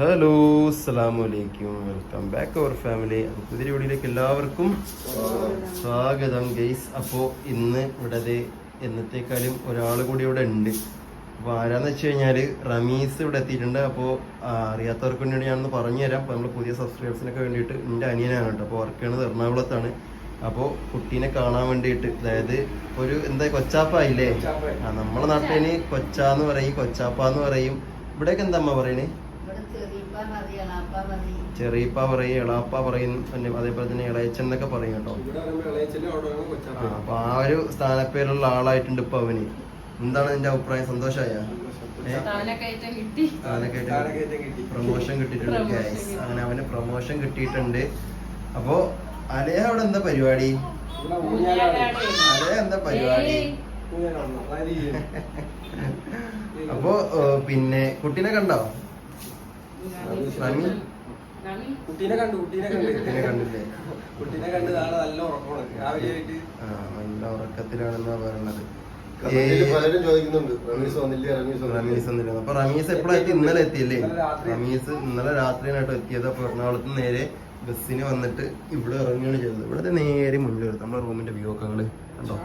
Hello അസ്സലാമലൈക്കും welcome back അവർ family പുതിയ വീഡിയോയിലേക്ക് എല്ലാവർക്കും സ്വാഗതം ഗെയ്സ് അപ്പോൾ ഇന്ന് ഇവിടെ എന്നത്തേക്കാളും ഒരാൾ കൂടി ഇവിടെ ഉണ്ട്. അപ്പോൾ ആരാന്ന് വെച്ച് കഴിഞ്ഞാൽ റമീസ് ഇവിടെ എത്തിയിട്ടുണ്ട്. അപ്പോൾ അറിയാത്തവർക്ക് വേണ്ടി ഞാനൊന്ന് പറഞ്ഞു തരാം അപ്പോൾ നമ്മൾ പുതിയ സബ്സ്ക്രൈബേഴ്സിനൊക്കെ വേണ്ടിയിട്ട് എന്റെ അനിയനാണ് കേട്ടോ. അപ്പോൾ വർക്ക് എറണാകുളത്താണ്. അപ്പോൾ കുട്ടീനെ കാണാൻ വേണ്ടിയിട്ട് അതായത് ഒരു എന്താ കൊച്ചാപ്പായില്ലേ? ആ നമ്മളെ നാട്ടിന് കൊച്ചാന്ന് പറയും കൊച്ചാപ്പാന്ന് പറയും. ഇവിടെയൊക്കെ എന്താ അമ്മ പറയണേ? ചെറിയപ്പ പറയും എളാപ്പ പറയും. പിന്നെ അതേപോലെ തന്നെ ഇളയച്ചൻ എന്നൊക്കെ പറയും കേട്ടോ. ആ. അപ്പൊ ആ ഒരു സ്ഥാനപ്പേരുള്ള ആളായിട്ടുണ്ട് ഇപ്പൊ അവന്. എന്താണ് നിന്റെ അഭിപ്രായം? സന്തോഷമായ. പ്രൊമോഷൻ കിട്ടിയിട്ടുണ്ട്. അങ്ങനെ അവന് പ്രൊമോഷൻ കിട്ടിയിട്ടുണ്ട്. അപ്പോ അലയ അവിടെ എന്താ പരിപാടി? അലയ എന്താ പരിപാടി? അപ്പോ പിന്നെ കുട്ടീനെ കണ്ടോ? കുട്ടീനെ കണ്ടു കുട്ടീനെ കണ്ടു. കുട്ടീനെ കണ്ടില്ലേ? കുട്ടീനെ കണ്ട് നാളെ നല്ല ഉറക്കമാണ് രാവിലെ ആയിട്ട് നല്ല ഉറക്കത്തിലാണെന്നാ പറയണത്. പലരും ചോദിക്കുന്നുണ്ട്. റമീസ് വന്നില്ല? റമീസ് റമീസ് വന്നില്ല. അപ്പൊ റമീസ് എപ്പോഴായിട്ട് ഇന്നലെ എത്തിയല്ലേ? ഇന്നലെ രാത്രി. റമീസ് ഇന്നലെ രാത്രിയായിട്ട് എത്തിയത്. അപ്പൊ എറണാകുളത്ത് നേരെ ബസ്സിന് വന്നിട്ട് ഇവിടെ ഇറങ്ങുകയാണ് ചെയ്തത്. ഇവിടെ നേരെ മുന്നിൽ വരും നമ്മുടെ റൂമിന്റെ വ്യൂ ഒക്കെ കണ്ടോ?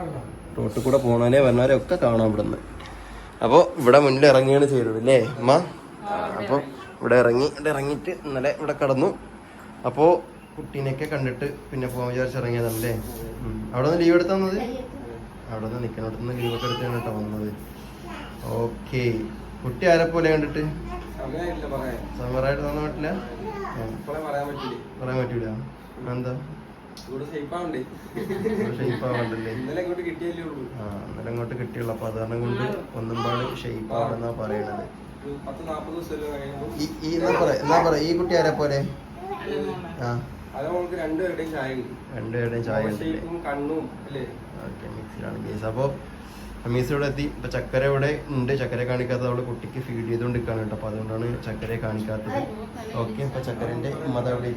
റോട്ടിൽ കൂടെ പോണേ വരണവരെ ഒക്കെ കാണാം ഇവിടെ നിന്ന് അപ്പോൾ ഇവിടെ മുന്നിൽ ഇറങ്ങുകയാണ് ചെയ്തത് അല്ലേ? അമ്മ അപ്പോൾ ഇവിടെ ഇറങ്ങി ഇവിടെ ഇറങ്ങിയിട്ട് ഇന്നലെ ഇവിടെ കടന്നു. അപ്പോൾ കുട്ടീനെയൊക്കെ കണ്ടിട്ട് പിന്നെ പോകാൻ വിചാരിച്ച് ഇറങ്ങിയതല്ലേ അവിടെ നിന്ന് ലീവ് എടുത്താ വന്നത്? അവിടെ നിന്ന് നിൽക്കണോടത്ത് നിന്ന് ലീവൊക്കെ എടുത്താണ് കേട്ടോ വന്നത്. ഓക്കെ. കുട്ടി ആരെ പോലെ കണ്ടിട്ട്? സമറായിട്ട് തോന്നാൻ പറ്റില്ല? പറയാൻ പറ്റൂല. എന്താ? ഇന്നലെ ഇങ്ങോട്ട് ഇന്നലെ അങ്ങോട്ട് കിട്ടിയുള്ള. അപ്പൊ അത് കാരണം കൊണ്ട് ഒന്നും പാട് ഷെയ്പ്പ് ആണെന്നാ പറയണത്. ഈ കുട്ടി ആരെ പോലെ? രണ്ടുപേരുടെയും ചായ മിക്സിലാണ് കേസ്. അപ്പോൾ അമീസ് ഇവിടെ എത്തി. ഇപ്പൊ ചക്കര ഇവിടെ ഉണ്ട്. ചക്കര കാണിക്കാത്തത് അവൾ കുട്ടിക്ക് ഫീഡ് ചെയ്തുകൊണ്ട് നിൽക്കാണ് കേട്ടോ. അപ്പൊ അതുകൊണ്ടാണ് ചക്കരയെ കാണിക്കാത്തത്. ഓക്കെ അപ്പൊ ചക്കരന്റെ മത അവിടെ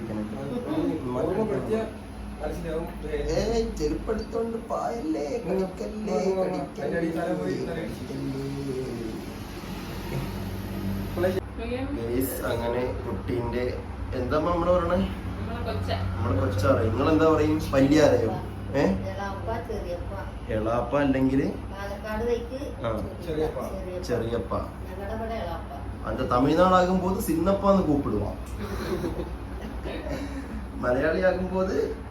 ചെരുപ്പെടുത്തോണ്ട് പായല്ലേ അതിന്റെ അടിയിൽ തല പോയി തല ഗൈസ് അങ്ങനെ കുട്ടീന്റെ എന്താ നമ്മൾ പറയണേ? നമ്മളെ കൊച്ചാറ നിങ്ങൾ എന്താ പറയും. പല്ലിയാറയോ ഏ? എളാപ്പ അല്ലെങ്കിൽ ആ. ചെറിയപ്പ. എളാപ്പ. അത് തമിഴ്നാടാകുമ്പോൾ സിന്നപ്പാന്ന് കൂപ്പിടുവാ. മലയാളിയാകുമ്പോൾ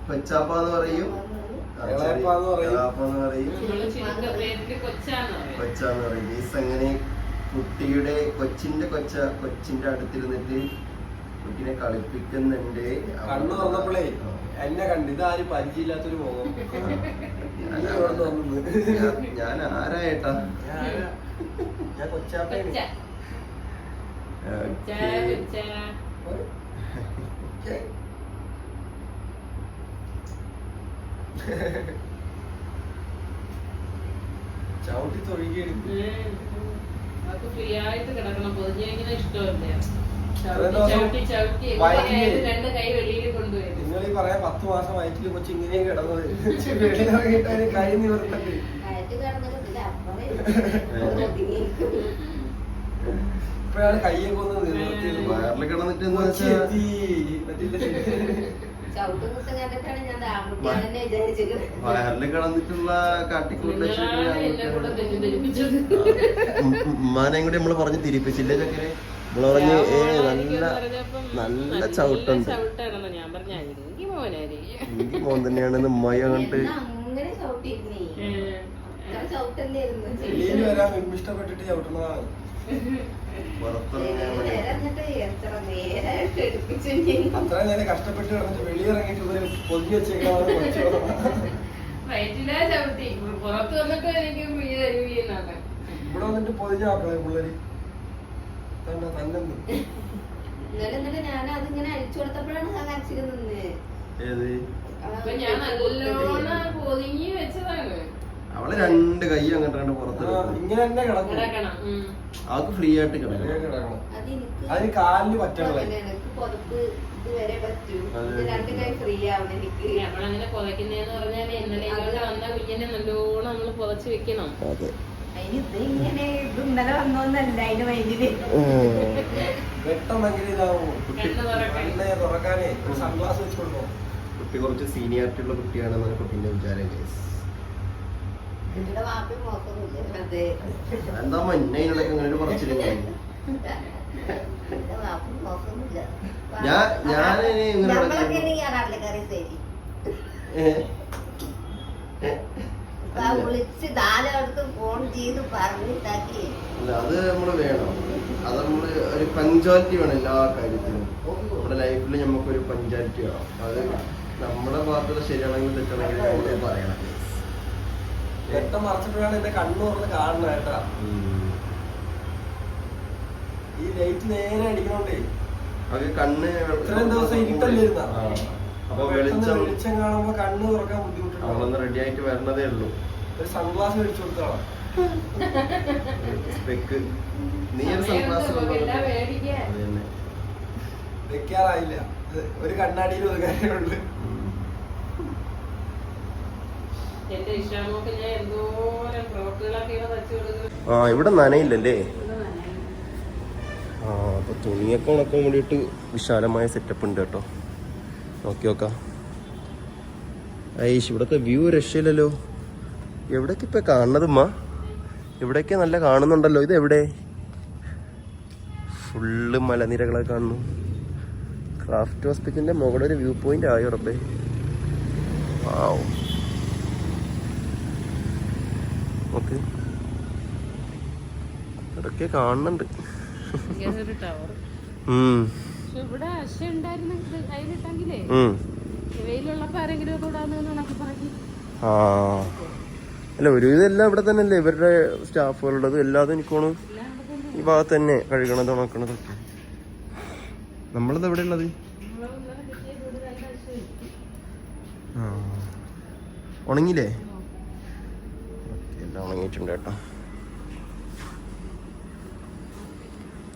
കൊച്ചാപ്പാന്ന് പറയും. എന്ന് പറയും. കൊച്ചാന്ന് പറയും. കൊച്ചാന്ന് പറയും. അങ്ങനെ കുട്ടിയുടെ കൊച്ചിന്റെ കൊച്ച കൊച്ചിന്റെ അടുത്തിരുന്നിട്ട് കുട്ടിനെ കളിപ്പിക്കുന്നുണ്ട്. കണ്ണു തുറന്നപ്പോഴേ എന്നെ കണ്ട് ഇതാരും പരിചയമില്ലാത്തൊരു മോഹം. ഞാൻ- ആരായേട്ടാ ഞാൻ- ഞാൻ കൊച്ചാപ്പയാണ് കൊച്ച. കൊച്ച കൊച്ച. ചവിട്ടി തൊഴുകിയാണ്. ഉം. അവർക്ക് ഫ്രീ ആയിട്ട് കിടക്കണം. ഇഷ്ടമല്ലേ? നിങ്ങൾ ഈ പറയാ പത്ത് മാസം വയറ്റിൽ കൊച്ചു ഇങ്ങനെ കിടന്നത്. കൈ നിവർത്തണ്ട്. ഇപ്പോഴാണ് കൈയൊക്കെ ഒന്ന് നിവർത്തിയത്. വയറിൽ കിടന്നിട്ട് മറ്റില്ല. വയറിൽ കിടന്നിട്ടുള്ള ഉമ്മാനെയും കൂടി നമ്മൾ പറഞ്ഞ് തിരിപ്പിച്ചില്ലേ ചക്കരെ? നമ്മൾ പറഞ്ഞ് ഏ നല്ല നല്ല ചവിട്ടുണ്ട്. ചവിട്ടാണെന്ന് ഞാൻ പറഞ്ഞ എനിക്ക് മോൻ തന്നെയാണെന്ന് ഉമ്മായി അങ്ങോട്ട് ഇഷ്ടപ്പെട്ടിട്ട് ചവിട്ടുന്നതാണ്. ഞാൻ. അത്ര നേരം കഷ്ടപ്പെട്ട് കിടന്നിട്ട് വെളിയിറങ്ങിട്ട് ഇവർ പൊതിഞ്ഞു വെച്ചേക്കാണ് കൊച്ചു വയറ്റിലാ ചവിട്ടി. പുറത്ത് വന്നിട്ട് എനിക്ക് ഫ്രീ തരുവീന്നാണ് ഇവിടെ വന്നിട്ട് പൊതിഞ്ഞാക്കളെ പിള്ളേര്. തന്നെ തന്നെ ഇന്നലെ എന്നിട്ട് ഞാൻ അതിങ്ങനെ അഴിച്ചു കൊടുത്തപ്പോഴാണ് കരച്ചിൽ ഏത്? ഞാൻ നല്ലോണം പൊതിഞ്ഞി വെച്ചതാണ്. അവൾ രണ്ട് കൈ അങ്ങോട്ട് രണ്ട് പുറത്തെടുക്കും. ഇങ്ങനെ തന്നെ കിടക്കും. അവൾക്ക് ഫ്രീ ആയിട്ട് ഇങ്ങനെ കിടക്കണം. കിടക്കണം അത് എനിക്ക് അതിന് കാലിന് പറ്റണല്ലേ? എനിക്ക് പുറത്ത് ഇതുവരെ പറ്റൂ. അതെ. ഇത് രണ്ട് കൈ ഫ്രീ ആവണം എനിക്ക്. നമ്മളങ്ങനെ പുതയ്ക്കുന്നതെന്ന് പറഞ്ഞാൽ ഇന്നലെ ഇങ്ങോട്ട് വന്ന കുഞ്ഞിനെ നല്ലോണം നമ്മൾ പുതച്ച് വെക്കണം. കുട്ടി കുറച്ച് സീനിയാരിറ്റി ഉള്ള കുട്ടിയാണെന്നാണ് കുട്ടീന്റെ വിചാരം guys. എന്റെ വാപ്പി നോക്കുന്നില്ല അതെ എന്താ മഞ്ഞയിലുള്ള ഒരു ഞാൻ- ഞാനിനി അത് നമ്മൾ വേണം. അത് നമ്മൾ ഒരു പഞ്ചാലിറ്റി വേണം എല്ലാ കാര്യത്തിലും നമ്മുടെ ലൈഫിൽ നമുക്കൊരു പഞ്ചാലിറ്റി വേണം. അത് നമ്മുടെ ഭാഗത്തുള്ള ശരിയാണെങ്കിൽ തെറ്റാണെങ്കിൽ നമ്മൾ പറയണം. വെട്ടം മറച്ചിട്ടാണ് എന്റെ കണ്ണു തുറന്ന് കാണുന്നത് കേട്ടാ. ഈ ലൈറ്റ് നേരെ അടിക്കണോണ്ടേ. അത് കണ്ണ് ഇത്രയും ദിവസം ഇരുട്ടല്ലായിരുന്നോ? ഇരുന്നാ? അപ്പൊ വെളിച്ചം വെളിച്ചം കാണുമ്പോ കണ്ണ് തുറക്കാൻ ബുദ്ധിമുട്ടുണ്ട് റെഡി ആയിട്ട് വരണതേ ഉള്ളൂ. ഒരു സൺഗ്ലാസ് മേടിച്ചു കൊടുത്തോളാം. സ്പെക്ക്. നീ ഒരു സൺഗ്ലാസ് വെക്കാറായില്ല. ഒരു കണ്ണാടിയിൽ ഒരു കാര്യമുള്ളു എന്റെ ഇഷ്ടമൊക്കെ ഞാൻ എന്തോരം ഫ്രോക്കുകളൊക്കെ ഇവിടെ തച്ചു കൊടുക്കും ആ ഇവിടെ നനയില്ലല്ലേ? ആ അപ്പൊ തുണിയൊക്കെ ഉണക്കാൻ വേണ്ടിയിട്ട് വിശാലമായ സെറ്റപ്പ് ഉണ്ട് കേട്ടോ. നോക്കി നോക്കാം. ഐഷ് ഇവിടുത്തെ വ്യൂ രക്ഷയില്ലല്ലോ. എവിടേക്ക് ഇപ്പൊ കാണുന്നത് എവിടേക്ക് ഇവിടേക്ക് നല്ല കാണുന്നുണ്ടല്ലോ. ഇത് എവിടെ? ഫുള്ള് മലനിരകളെ കാണുന്നു. ക്രാഫ്റ്റ് ഹോസ്പിറ്റലിന്റെ മുകളിൽ വ്യൂ പോയിന്റ് ആയി ഉറപ്പേ. വാവ് ഓക്കെ ഇടയ്ക്ക് കാണുന്നുണ്ട് ഇങ്ങനെ ഒരു ടവർ ഉം, പക്ഷെ ഇവിടെ അശ ഉണ്ടായിരുന്നെങ്കിൽ അതിലിട്ടെങ്കിലേ ഉം. വെയിലുള്ളപ്പോ ആരെങ്കിലും ഒക്കെ ഇടാന്ന് ഇടയ്ക്ക് കാണുന്നുണ്ട് ആ. അല്ല ഒരു ഇതെല്ലാം ഇവിടെ തന്നെ അല്ലേ ഇവരുടെ സ്റ്റാഫുകളുള്ളത് എല്ലാതും എനിക്ക് തോന്നുന്നു ഈ ഭാഗത്ത് തന്നെ കഴുകണത് ഉണക്കണതൊക്കെ നമ്മളത് എവിടെ ഉള്ളത്? ഉണങ്ങില്ലേ ഉണങ്ങിയിട്ടുണ്ട് കേട്ടോ.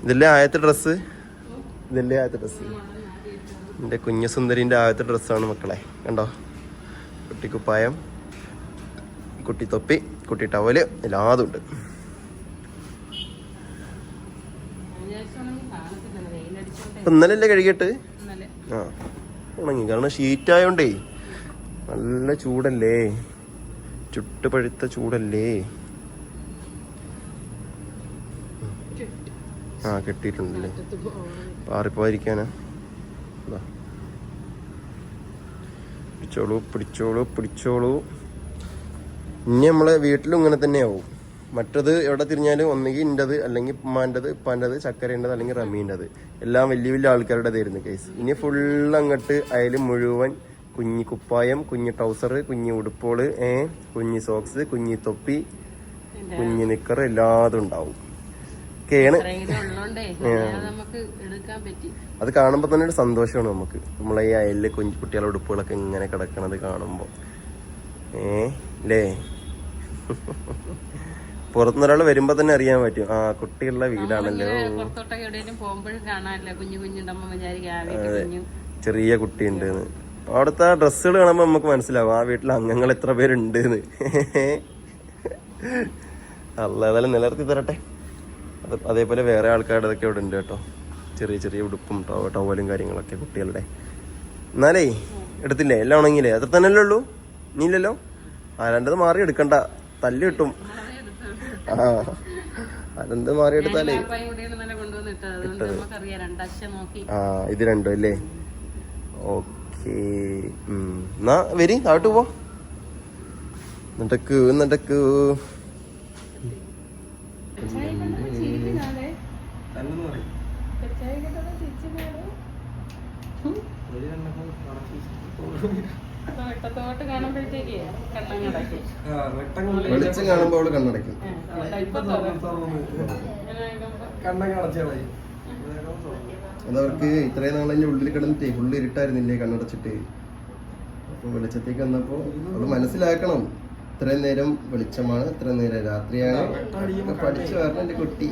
ഇതല്ലേ ആയത്തെ ഡ്രസ്സ് ഇതല്ലേ ആയത്തെ ഡ്രസ്സ് എന്റെ കുഞ്ഞസുന്ദരിന്റെ ആദ്യത്തെ ഡ്രസ്സാണ് മക്കളെ. കണ്ടോ? കുട്ടിക്കുപ്പായം കുട്ടി തൊപ്പി കുട്ടി ടവൽ എല്ലാതും ഉണ്ട്. ഇപ്പൊ ഇന്നലെ കഴുകിയിട്ട്? ആ ഉണങ്ങി. കാരണം ഷീറ്റ് ആയോണ്ടേ നല്ല ചൂടല്ലേ? ചുട്ട് പഴുത്ത ചൂടല്ലേ ആ കെട്ടിയിട്ടുണ്ടല്ലേ? പോകാൻ പാറിപ്പോയിരിക്കാനാ. പിടിച്ചോളൂ പിടിച്ചോളൂ പിടിച്ചോളൂ. ഇനി നമ്മളെ വീട്ടിലും ഇങ്ങനെ തന്നെയാവും. മറ്റത് എവിടെ തിരിഞ്ഞാലും ഒന്നുകിൽ ഇന്റത് അല്ലെങ്കിൽ ഉമ്മാന്റെത് ഉപ്പാന്റെത് ചക്കരേണ്ടത് അല്ലെങ്കിൽ റമീന്റെത്. എല്ലാം വലിയ വലിയ ആൾക്കാരുടേതായിരുന്നു കേസ് ഇനി ഫുൾ അങ്ങോട്ട് അയൽ മുഴുവൻ കുഞ്ഞി കുപ്പായം കുഞ്ഞി ട്രൗസർ കുഞ്ഞി ഉടുപ്പോൾ ഏ കുഞ്ഞി സോക്സ് കുഞ്ഞി തൊപ്പി കുഞ്ഞി നിക്കർ എല്ലാതും ഉണ്ടാവും. ഒക്കെയാണ്. അത് കാണുമ്പോൾ തന്നെ ഒരു സന്തോഷമാണ് നമുക്ക്. നമ്മളെ ഈ അയലിൽ കുഞ്ഞു കുട്ടികളുടെ ഉടുപ്പുകളൊക്കെ ഇങ്ങനെ കിടക്കണത് കാണുമ്പോൾ ഏ ലേ പുറത്തുനിന്നൊരാൾ വരുമ്പോ തന്നെ അറിയാൻ പറ്റും. ആ കുട്ടികളുടെ വീടാണല്ലോ. ചെറിയ കുട്ടിയുണ്ട് അവിടുത്തെ ആ ഡ്രസ്സുകൾ കാണുമ്പോൾ നമുക്ക് മനസ്സിലാവും ആ വീട്ടിൽ അംഗങ്ങൾ എത്ര പേരുണ്ട് എന്ന് അല്ല ഏതായാലും നിലനിർത്തി തരട്ടെ. അത് അതേപോലെ വേറെ ആൾക്കാരുടെതൊക്കെ ഇവിടെ ഉണ്ട് കേട്ടോ. ചെറിയ ചെറിയ ഉടുപ്പും ടവ ടവലും കാര്യങ്ങളൊക്കെ കുട്ടികളുടെ. എന്നാലേ എടുത്തില്ലേ? എല്ലാം ഉണങ്ങിയില്ലേ? അത്ര തന്നെയല്ലേ ഉള്ളൂ? നീ ഇല്ലല്ലോ? ആ രണ്ടത് മാറി എടുക്കണ്ട. തല്ലി കിട്ടും. ആ അതെന്ത് മാറി എടുത്താലേ. ഇട്ടത്. ആ ഇത് രണ്ടും അല്ലേ? ഓക്കേ എന്നാ വരി താഴോട്ട് പോ നടക്കൂ നടക്കൂ. വെളിച്ചം കാണുമ്പോൾ അവൾ കണ്ണടയ്ക്കും. കണ്ണൊക്കെ അടച്ചു കളയും അതവർക്ക് ഇത്രയും നാളെ ഉള്ളിൽ കിടന്നിട്ടേ ഫുള്ള് ഇരുട്ടായിരുന്നില്ലേ കണ്ണടച്ചിട്ട്? അപ്പൊ വെളിച്ചത്തേക്ക് വന്നപ്പോ അവൾ മനസ്സിലാക്കണം. ഇത്രയും നേരം വെളിച്ചമാണ് ഇത്രയും നേരം രാത്രിയാണ്. പഠിച്ചു വരണം എന്റെ കുട്ടി.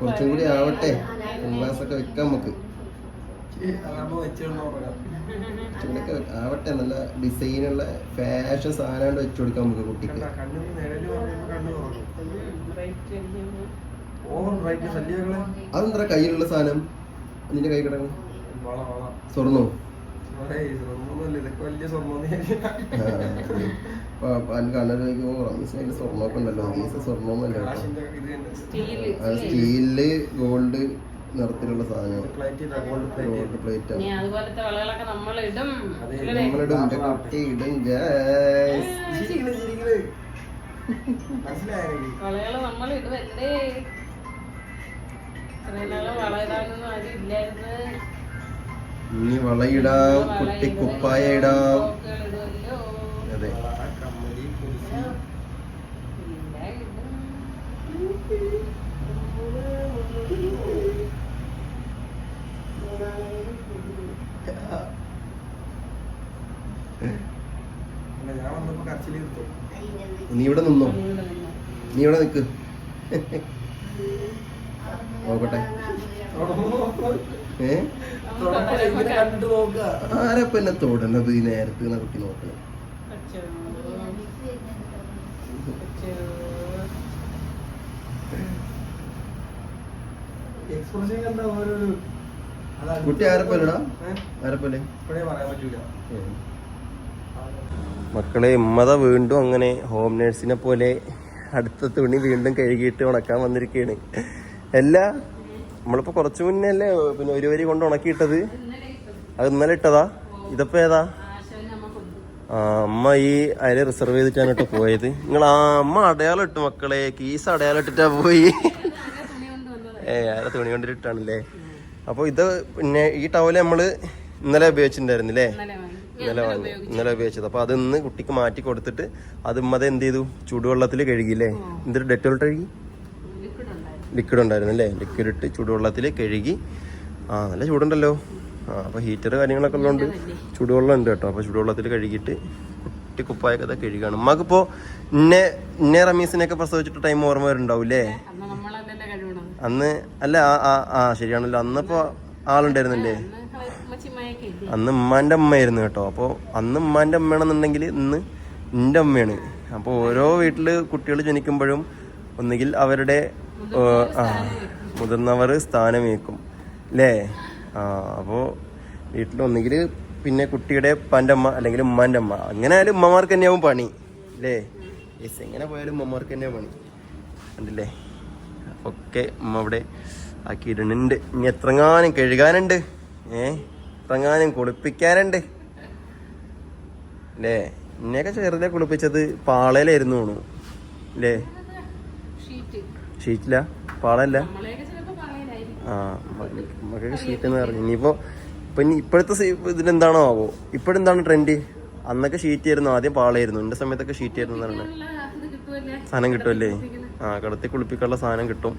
കുറച്ചും കൂടി ആവട്ടെ സൺഗ്ലാസ് ഒക്കെ വെക്കാം നമുക്ക്. അതാകുമ്പോ ചൂടൊക്കെ ആവട്ടെ നല്ല ഡിസൈനുള്ള ഫാഷൻ സാധനം വെച്ചു കൊടുക്കാം നമുക്ക് കുട്ടിക്ക്. അതെന്താ കയ്യിലുള്ള സാധനം? നിന്റെ കൈ കിടക്കണം വള വള. സ്വർണോ? സ്വർണമൊക്കെ ഉണ്ടല്ലോ. സ്റ്റീൽ ഗോൾഡ് നിറത്തിലുള്ള സാധനം. ഗോൾഡ് പ്ലേറ്റ് ഇനി ആണ്. അതുപോലത്തെ വളകളൊക്കെ നമ്മൾ ഇടും? നമ്മളിടും. കുട്ടി ഇടും? വളകൾ നമ്മൾ ഇടുവല്ലേ വളയിടാം കുട്ടി കുപ്പായ ഇടാം. അതെ. Thank കമ്മൽ കൊലുസ് എല്ലാം ഇടും. അല്ല, ഞാൻ വന്നപ്പോ കരച്ചിൽ കിട്ടും നീ ഇവിടെ നിന്നോ. നീ ഇവിടെ നിക്ക്. നോക്കട്ടെ. ആരപ്പ എന്നെ തൊടണത് ഈ നേരത്ത് കുട്ടി നോക്കണേ. എക്സ്പ്രഷൻ കണ്ട ഓരോരു കുട്ടി ആരപ്പല്ലടാ? ആരപ്പല്ലേ മക്കളെ ഉമ്മത വീണ്ടും അങ്ങനെ ഹോം നേഴ്സിനെ പോലെ അടുത്ത തുണി വീണ്ടും കഴുകിയിട്ട് ഉണക്കാൻ വന്നിരിക്കുകയാണ് അല്ല നമ്മളിപ്പോ കുറച്ചു മുന്നേ അല്ലേ പിന്നെ ഒരു വരി കൊണ്ട് ഉണക്കിയിട്ടത്? അത് ഇന്നലെ ഇട്ടതാ? ഇതിപ്പോ ഏതാ. ആ അമ്മ ഈ അരി റിസർവ് ചെയ്തിട്ടാണ് കേട്ടോ പോയത്. നിങ്ങൾ ആ അമ്മ അടയാളം ഇട്ടു മക്കളെ കീസ് അടയാളം ഇട്ടിട്ടാ പോയി. തുണി കൊണ്ട് വന്നത്. ഏ ആരെ തുണി കൊണ്ടിട്ടാണല്ലേ അപ്പൊ ഇത് പിന്നെ ഈ ടവൽ നമ്മൾ ഇന്നലെ ഉപയോഗിച്ചിട്ടുണ്ടായിരുന്നില്ലേ? ഇന്നലെ വാങ്ങി. ഇന്നലെ ഉപയോഗിച്ചത്. അപ്പൊ അത് ഇന്ന് കുട്ടിക്ക് മാറ്റി കൊടുത്തിട്ട് അത് ഉമ്മത എന്ത് ചെയ്തു ചൂടുവെള്ളത്തിൽ കഴുകിയില്ലേ? എന്തൊരു ഡെറ്റോൾ കഴുകി? ലിക്വിഡ് ഉണ്ടായിരുന്നു. അല്ലേ ലിക്വിഡ് ഇട്ട് ചൂടുവെള്ളത്തിൽ കഴുകി. ആ നല്ല ചൂടുണ്ടല്ലോ. ആ അപ്പൊ ഹീറ്റർ കാര്യങ്ങളൊക്കെ ഉള്ളതുകൊണ്ട് ചൂടുവെള്ളം ഉണ്ട് കേട്ടോ. അപ്പൊ ചൂടുവെള്ളത്തിൽ കഴുകിയിട്ട് കുട്ടി കുപ്പായൊക്കെ കഴുകാണ് ഉമ്മക്കിപ്പോ ഇന്നെ ഇന്നെ റമീസിനെയൊക്കെ പ്രസവിച്ചിട്ട് ടൈം ഓർമ്മ വരുന്നുണ്ടാവൂലേ അന്ന് അല്ല ആ ആ ശരിയാണല്ലോ. അന്നിപ്പോ ആളുണ്ടായിരുന്നില്ലേ? അന്ന് ഉമ്മാന്റെ അമ്മയായിരുന്നു കേട്ടോ. അപ്പോൾ അന്ന് ഉമ്മാന്റെ അമ്മയാണെന്നുണ്ടെങ്കിൽ ഇന്ന് എന്റെ അമ്മയാണ് അപ്പോൾ ഓരോ വീട്ടിൽ കുട്ടികൾ ജനിക്കുമ്പോഴും ഒന്നുകിൽ അവരുടെ മുതിർന്നവർ സ്ഥാനമേക്കും അല്ലേ ആ അപ്പോൾ വീട്ടിൽ ഒന്നുകിൽ പിന്നെ കുട്ടിയുടെ ഉപ്പാന്റെ അമ്മ അല്ലെങ്കിൽ ഉമ്മാന്റെ അമ്മ. അങ്ങനെ ആയാലും ഉമ്മമാർക്ക് തന്നെയാവും പണി. അല്ലേ? യെസ് എങ്ങനെ പോയാലും ഉമ്മമാർക്ക് തന്നെയാണ് പണി. ഉണ്ടല്ലേ ഒക്കെ ഉമ്മ ഇവിടെ ആക്കിയിടുന്നുണ്ട്. ഇനി എത്രങ്ങാനും കഴുകാനുണ്ട്. ഏ? എത്രങ്ങാനും കുളിപ്പിക്കാനുണ്ട്. അല്ലേ? എന്നെയൊക്കെ ചെറുതെ കുളിപ്പിച്ചത്. പാളയിലായിരുന്നു തോന്നു അല്ലേ? ഷീറ്റ് ഷീറ്റില്ല പാളല്ല ആ നമുക്കൊക്കെ ഷീറ്റ് എന്ന് പറഞ്ഞു. ഇനിയിപ്പോ ഇപ്പൊ ഇനി ഇപ്പോഴത്തെ ഇതിനെന്താണോ ആവോ? ഇപ്പോഴെന്താണ് ട്രെൻഡ് അന്നൊക്കെ ഷീറ്റ് ആയിരുന്നു ആദ്യം പാളായിരുന്നു. എന്റെ സമയത്തൊക്കെ ഷീറ്റ് ആയിരുന്നു എന്നാണ് സാധനം കിട്ടുമല്ലേ ആ കടത്തി കുളിപ്പിക്കാനുള്ള സാധനം കിട്ടും.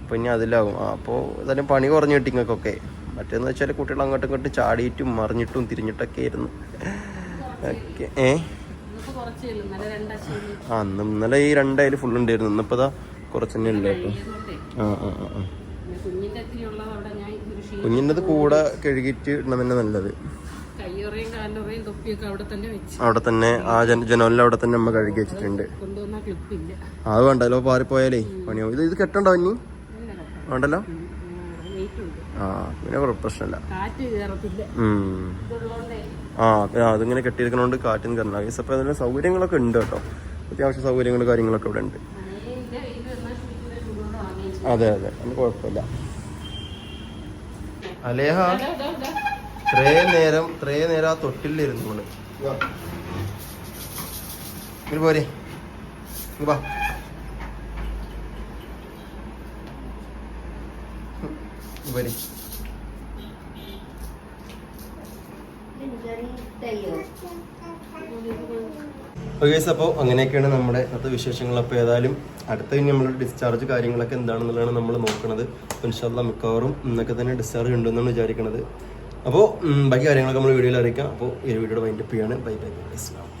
അപ്പൊ ഇനി അതിലാവും ആ അപ്പോൾ എന്തായാലും പണി കുറഞ്ഞു കിട്ടിങ്ങൾക്കൊക്കെ. മറ്റേന്ന് വെച്ചാൽ കുട്ടികൾ അങ്ങോട്ടും ഇങ്ങോട്ടും ചാടിയിട്ടും മറിഞ്ഞിട്ടും തിരിഞ്ഞിട്ടൊക്കെ ആയിരുന്നു. ഏ? ആ ഇന്ന് ഇന്നലെ ഈ രണ്ടായാലും ഫുൾ ഉണ്ടായിരുന്നു. ഇന്നിപ്പോ ഇതാ കുറച്ച് തന്നെ ഉള്ളു. ആ ആ ആ ആ പിന്നെ കുഞ്ഞിന്റെ അത്തിരി ഉള്ളത് അവിടെ ഞാൻ ഒരു ഷീറ്റ് കുഞ്ഞിന്റെത് കൂടെ കഴുകിയിട്ട് ഇടണം തന്നെ നല്ലത് അവിടെ തന്നെ ആ ജന ജനലിൽ അവിടെ തന്നെ അമ്മ കഴുകി വെച്ചിട്ടുണ്ട്. അത് വേണ്ടല്ലോ പാറിപ്പോയാലേ പണിയാവും. ഇത് ഇത് കെട്ടണ്ടോ ഇനി വേണ്ടല്ലോ? ആ പിന്നെ പ്രശ്നമില്ല. ആ അതിങ്ങനെ കെട്ടിയിരിക്കണോണ്ട് കാറ്റും കയറണം ഈ അപ്പോൾ അതിന്റെ സൗകര്യങ്ങളൊക്കെ ഉണ്ട് കേട്ടോ. അത്യാവശ്യം സൗകര്യങ്ങളും കാര്യങ്ങളൊക്കെ ഇവിടെ ഉണ്ട്. അതെ അതെ. അതിന് കുഴപ്പമില്ല. അലേഹ ഇതാ, ഇതാ, ഇതാ. ഇത്രേ നേരം ഇത്രേ നേരം ആ തൊട്ടിലിരുന്നു നമ്മൾ ഇങ്ങോട്ട് പോരെ. വാ വാ. ഇങ്ങ് പോരെ ഓക്കെ അപ്പോൾ അങ്ങനെയൊക്കെയാണ് നമ്മുടെ ഇന്നത്തെ വിശേഷങ്ങൾ. അപ്പോൾ ഏതായാലും അടുത്ത ഇനി നമ്മൾ ഡിസ്ചാർജ് കാര്യങ്ങളൊക്കെ എന്താണെന്നുള്ളതാണ് നമ്മൾ നോക്കുന്നത് ഇൻഷാല്ല മിക്കവാറും ഇന്നൊക്കെ തന്നെ ഡിസ്ചാർജ് ഉണ്ടെന്നാണ് വിചാരിക്കുന്നത് അപ്പോൾ ബാക്കി കാര്യങ്ങളൊക്കെ നമ്മൾ വീഡിയോയിൽ അറിയിക്കാം. അപ്പോൾ ഈ വീഡിയോയുടെ വൈൻഡപ്പ് ചെയ്യാണ്. Bye bye